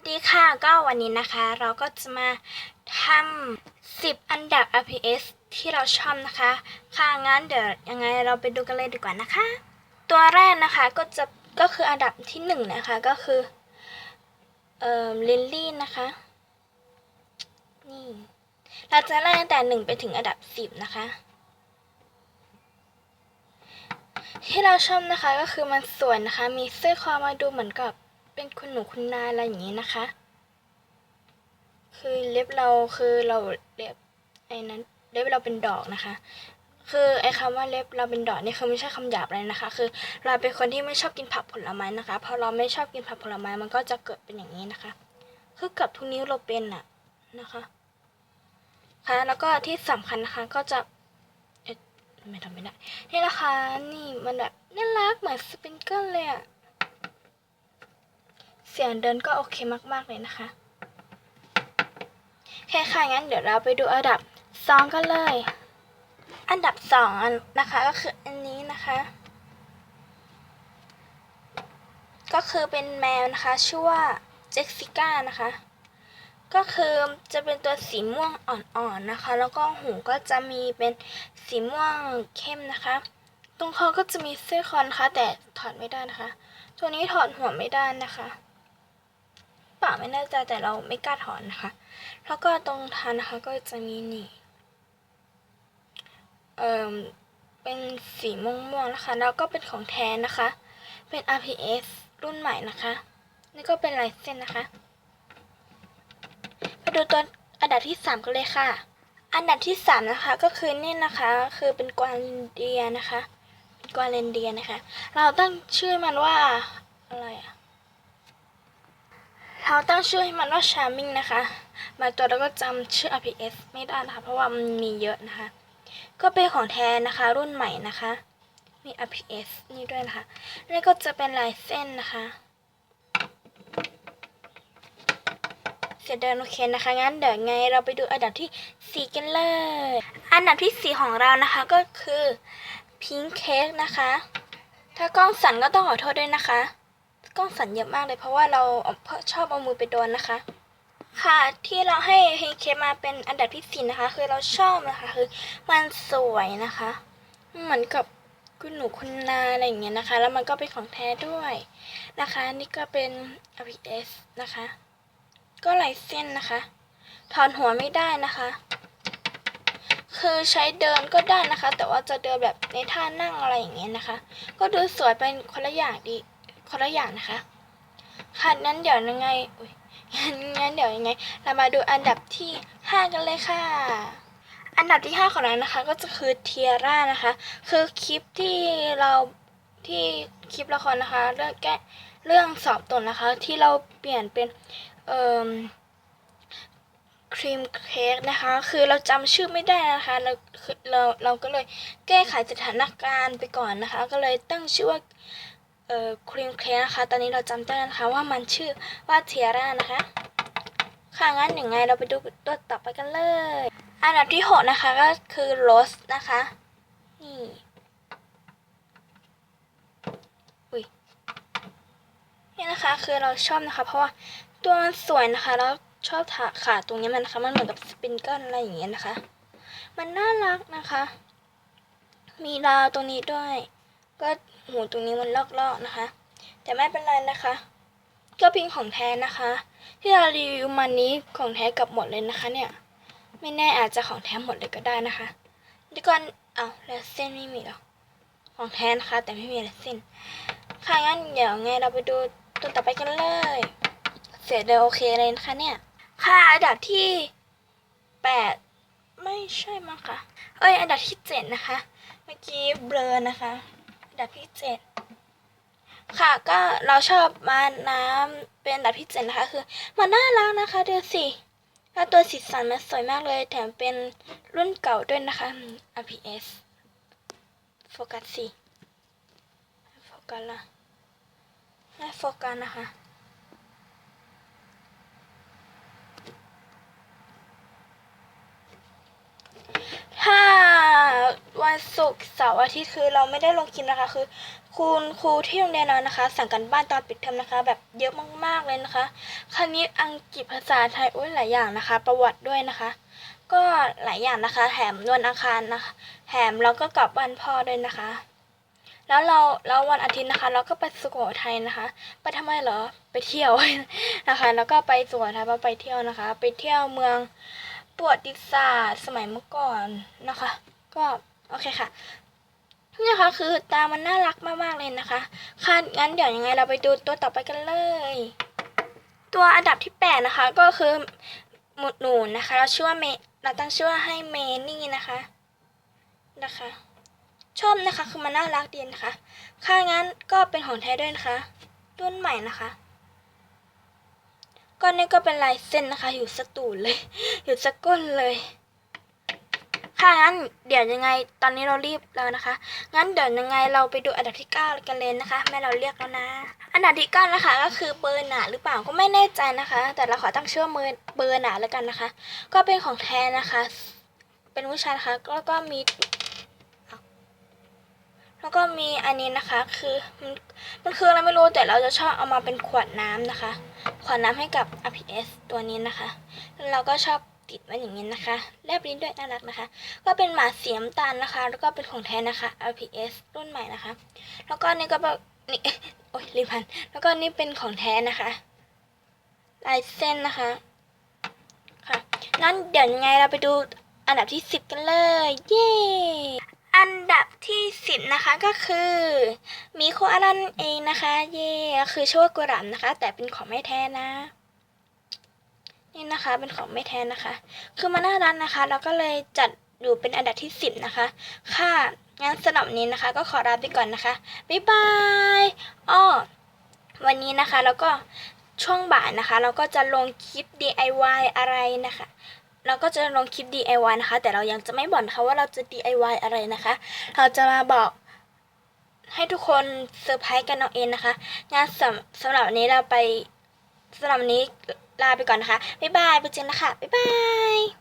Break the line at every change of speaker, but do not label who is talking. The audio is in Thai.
สวัสดีค่ะก็วันนี้นะคะเราก็จะมาทำ10 อันดับ RPS ที่เราชอบนะคะ ค่ะงั้นเดี๋ยวยังไงเราไปดูกันเลยดีกว่านะคะ ตัวแรกนะคะก็จะก็คืออันดับที่หนึ่งนะคะก็คือเอ่อลิลลี่นะคะนี่เราจะไล่ตั้งแต่หนึ่งไปถึงอันดับสิบนะคะที่เราชอบนะคะก็คือมันสวยนะคะ มีเสื้อคอมาดูเหมือนกับ เป็นคุณหนูคุณนายอะไรอย่างนี้นะคะ คือเล็บเราคือเราเล็บไอ้นั้นเล็บเราเป็นดอกนะคะ คือไอ้คำว่าเล็บเราเป็นดอกนี่คือไม่ใช่คำหยาบอะไรนะคะ คือเราเป็นคนที่ไม่ชอบกินผักผลไม้นะคะพอเราไม่ชอบกินผักผลไม้มันก็จะเกิดเป็นอย่างนี้นะคะ คือกับทุกนิ้วเราเป็นอะนะคะค่ะแล้วก็ที่สำคัญนะคะก็จะเอ๊ะไม่ทำไม่ได้นี่นะคะนี่มันแบบน่ารักเหมือนสปริงเกิลเลยอะ สียงเดินก็โอเคมากๆเลยนะคะโอเคค่ะงั้นเดี๋ยวเราไปดูอันดับสองกันเลย อันดับสองอันนะคะก็คืออันนี้นะคะ ก็คือเป็นแมวนะคะชื่อว่าเจ็กซิก้านะคะ ก็คือจะเป็นตัวสีม่วงอ่อนๆนะคะ แล้วก็หูก็จะมีเป็นสีม่วงเข้มนะคะ ตรงคอก็จะมีเสื้อคอนะคะแต่ถอดไม่ได้นะคะ ตัวนี้ถอดหัวไม่ได้นะคะ ป่าไม่แน่ใจแต่เราไม่กล้าถอนนะคะ แล้วก็ตรงทานนะคะก็จะมีนี่เอ่อเป็นสีม่วงๆนะคะ แล้วก็เป็นของแท้นะคะ เป็น RPS รุ่นใหม่นะคะ นี่ก็เป็นลายเส้นนะคะไปดูตัวอันดับที่ 3 กันเลยค่ะ อันดับที่ 3 นะคะก็คือนี่นะคะ คือเป็นกวางเรนเดียนะคะกวางเรนเดียนะคะ เราตั้งชื่อมันว่าอะไรอะ เราตั้งชื่อให้มันว่า Charming นะคะบางตัวเราก็จำชื่อ RPS ไม่ได้นะคะ เพราะว่ามันมีเยอะนะคะ ก็เป็นของแท้นะคะ รุ่นใหม่นะคะ มี RPS นี่ด้วยนะคะ นี่ก็จะเป็นลายเส้นนะคะ เสียเดินโอเคนะคะ งั้นเดี๋ยวไงเราไปดูอันดับที่สี่กันเลย อันดับที่สี่ของเรานะคะก็คือพิงเค้กนะคะ ถ้ากล้องสั่นก็ต้องขอโทษด้วยนะคะ กล้องสั่นเยอะมากเลยเพราะว่าเราเอาชอบเอามือไปโดนนะคะ ค่ะที่เราให้เฮเคมาเป็นอันดับที่สี่นะคะ คือเราชอบนะคะคือมันสวยนะคะ เหมือนกับคุณหนูคุณนาอะไรอย่างเงี้ยนะคะ แล้วมันก็เป็นของแท้ด้วยนะคะ นี่ก็เป็น RPS นะคะ ก็ลายเส้นนะคะ ถอนหัวไม่ได้นะคะ คือใช้เดินก็ได้นะคะ แต่ว่าจะเดินแบบในท่านั่งอะไรอย่างเงี้ยนะคะ ก็ดูสวยเป็นคนละอย่างดี คนละอย่างนะคะ ค่ะนั้นเดี๋ยวยังไงงั้นเดี๋ยวยังไง เรามาดูอันดับที่ 5 กันเลยค่ะ อันดับที่ 5 ของเรานะคะ ก็จะคือเทียร่านะคะ คือคลิปที่เราที่คลิปละครนะคะ เรื่องแก้เรื่องสอบตนนะคะ ที่เราเปลี่ยนเป็นเอ่อครีมเค้กนะคะ คือเราจำชื่อไม่ได้นะคะ เราคือเราเราก็เลยแก้ไขสถานการณ์ไปก่อนนะคะ ก็เลยตั้งชื่อว่า เอ่อครีมเค้กนะคะ ตอนนี้เราจำได้แล้วนะคะว่ามันชื่อว่าเทียร่านะคะ ค่ะงั้นอย่างไงเราไปดูตัวต่อไปกันเลย อันดับที่หกนะคะก็คือโรสนะคะ นี่อุ้ยนี่นะคะคือเราชอบนะคะ เพราะว่าตัวมันสวยนะคะ แล้วชอบถาขาตรงนี้มันนะคะมันเหมือนกับสปริงเกิลอะไรอย่างเงี้ยนะคะ มันน่ารักนะคะ มีดาวตรงนี้ด้วย ก็หูตรงนี้มันลอกๆนะคะ แต่ไม่เป็นไรนะคะ ก็เป็นของแท้นะคะ ที่เรารีวิวมันนี้ของแท้กับหมดเลยนะคะ เนี่ย ไม่แน่อาจจะของแท้หมดเลยก็ได้นะคะดีก่อนอ้าแล้วเส้นไม่มีหรอของแท้นะคะ แต่ไม่มีอะไรเส้น ค่ะงั้นเดี๋ยวไงเราไปดูตัวต่อไปกันเลย เสียเดยวโอเคเลยนะคะเนี่ย ค่ะอันดับที่แปดไม่ใช่มั้งคะเอ้ย อันดับที่เจ็ดนะคะ เมื่อกี้เบลอนะคะ ดับที่เจ็ดค่ะก็เราชอบมาน้ำเป็นดับที่เจ็ดนะคะ คือ มันน่ารักนะคะดูสิแล้วตัวสีสันมันสวยมากเลย แถมเป็นรุ่นเก่าด้วยนะคะ RPS โฟกัสสิโฟกัสละไม่โฟกัสนะคะ ถ้า วันศุกร์เสาร์อาทิตย์คือเราไม่ได้ลงคลิปนะคะ คือ คุณครูที่โรงเรียนเรานะคะ สั่งกันบ้านตอนปิดเทอมนะคะ แบบเยอะมากๆเลยนะคะคณิตอังกฤษภาษาไทยอุ้ยหลายอย่างนะคะ ประวัติด้วยนะคะ ก็หลายอย่างนะคะแถมนวนอังคารนะคะแถมเราก็กลับบ้านพ่อด้วยนะคะ แล้วเราแล้ววันอาทิตย์นะคะ เราก็ไปสุโขทัยนะคะ ไปทำไมเหรอไปเที่ยวนะคะ แล้วก็ไปสุโขทัยเพราะไปเที่ยวนะคะ ไปเที่ยวเมืองประวัติศาสตร์สมัยเมื่อก่อนนะคะ ก็ โอเคค่ะนี่นะคะคือตามันน่ารักมากๆเลยนะคะ ค่ะงั้นเดี๋ยวยังไงเราไปดูตัวต่อไปกันเลย ตัวอันดับที่แปดนะคะ ก็คือหมุดหนูนะคะ เราชื่อว่าเมเราตั้งชื่อว่าให้เมนี่นะคะนะคะชอบนะคะคือมันน่ารักดีนะคะ ค่ะงั้นก็เป็นของแท้ด้วยนะคะ รุ่นใหม่นะคะก็นี่ก็เป็นลายเส้นนะคะ อยู่สตูลเลย อยู่สก้นเลย ค่ะงั้นเดี๋ยวยังไงตอนนี้เรารีบแล้วนะคะ งั้นเดี๋ยวยังไงเราไปดูอันดับที่เก้ากันเลยนะคะ แม่เราเรียกแล้วนะ อันดับที่เก้านะคะก็คือเบอร์หนาหรือเปล่าก็ไม่แน่ใจนะคะ แต่เราขอตั้งชื่อเบอร์เบอร์หนาแล้วกันนะคะ ก็เป็นของแท้นะคะ เป็นผู้ชายนะคะแล้วก็มีแล้วก็มีอันนี้นะคะ คือมันมันคืออะไรไม่รู้แต่เราจะชอบเอามาเป็นขวดน้ำนะคะ ขวดน้ำให้กับ RPS ตัวนี้นะคะ แล้วเราก็ชอบ ติดไว้อย่างนี้นะคะแลบลิ้นด้วยน่ารักนะคะ ก็เป็นหมาเสียมตาลนะคะ แล้วก็เป็นของแท้นะคะ RPS รุ่นใหม่นะคะ แล้วก็นี่ก็แบบนี่โอ๊ยรีพันแล้วก็นี่เป็นของแท้นะคะลายเส้นนะคะค่ะงั้นเดี๋ยวยังไงเราไปดูอันดับที่ 10 กันเลย เย้อันดับที่ 10 นะคะก็คือมีโคอารันเองนะคะ เย่คือช่วกุหลาบนะคะ แต่เป็นของไม่แท้นะ นี่นะคะเป็นของไม่แท้นะคะ คือมันน่ารักนะคะแล้วก็เลยจัดอยู่เป็นอันดับที่ 10 นะคะ ค่ะงั้นสำหรับนี้นะคะ ก็ขอลาไปก่อนนะคะ บ๊ายบายอ้อวันนี้นะคะแล้วก็ช่วงบ่ายนะคะ เราก็จะลงคลิป DIY อะไรนะคะ เราก็จะลงคลิป DIY นะคะ แต่เรายังจะไม่บอกนะคะว่าเราจะ DIY อะไรนะคะ เราจะมาบอกให้ทุกคนเซอร์ไพรส์กันเอาเองนะคะงานสำสำหรับนี้เราไปสำหรับนี้ ลาไปก่อนนะคะ บ๊ายบายไปเจอกันนะคะ บ๊ายบาย